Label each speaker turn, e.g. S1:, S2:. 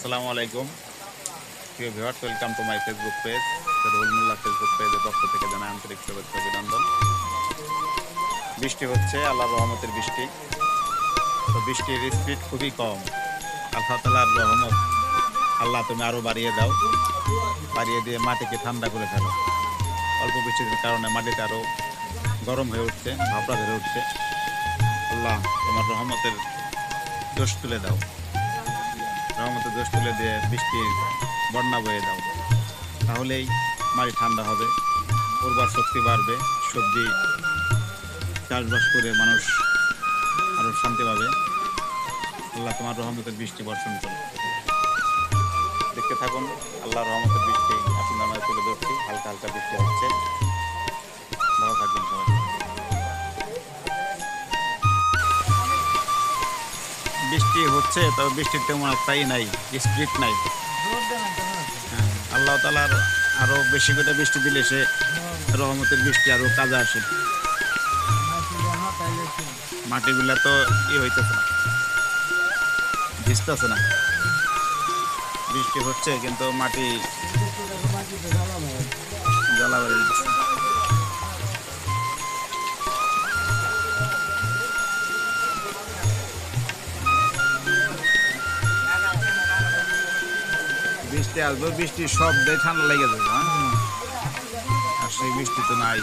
S1: আসসালামু আলাইকুম। প্রিয় viewers welcome to my Facebook page Ruhul Molla Facebook পেজের পক্ষ থেকে জানাই আন্তরিক শুভেচ্ছা অভিনন্দন। বৃষ্টি হচ্ছে, আল্লাহ রহমতের বৃষ্টি। তো বৃষ্টির স্পিড খুবই কম। আল্লাহ তালার রহমত, আল্লাহ তুমি আরও বাড়িয়ে দাও। বাড়িয়ে দিয়ে মাটিকে ঠান্ডা করে ফেলো। অল্প বৃষ্টির কারণে মাটিতে আরও গরম হয়ে উঠছে ভাপড়া ধরে উঠছে। আল্লাহ তোমার রহমতের দোষ তুলে দাও। রহমতের দোষ তুলে দিয়ে বৃষ্টির বন্যা বয়ে দাও তাহলেই মাটি ঠান্ডা হবে, উর্বর শক্তি বাড়বে, সবজি চাষবাস করে মানুষ আরও শান্তি পাবে। আল্লাহ তোমার রহমতের বৃষ্টি বর্ষণ করো দেখতে থাকুন আল্লাহ রহমতের বৃষ্টি আপনার নামে তুলে ধরছি, হালকা হালকা বৃষ্টি হচ্ছে। ভালো থাকবেন সবাই। বৃষ্টি হচ্ছে তবে বৃষ্টির তেমন একটাই নাই স্পিড নাই। হ্যাঁ, আল্লাহ তালার আরও বেশি করে বৃষ্টি দিলে সে রহমতের বৃষ্টি আরও কাজে আসে। মাটিগুলা তো ই হইতেছে না ভিজতেছে না। বৃষ্টি হচ্ছে কিন্তু মাটি জ্বালা বৃষ্টি আসবে বৃষ্টি সব দিয়ে ঠান্ডা লেগে যাবে হ্যাঁ? আর সেই বৃষ্টি তো নাই।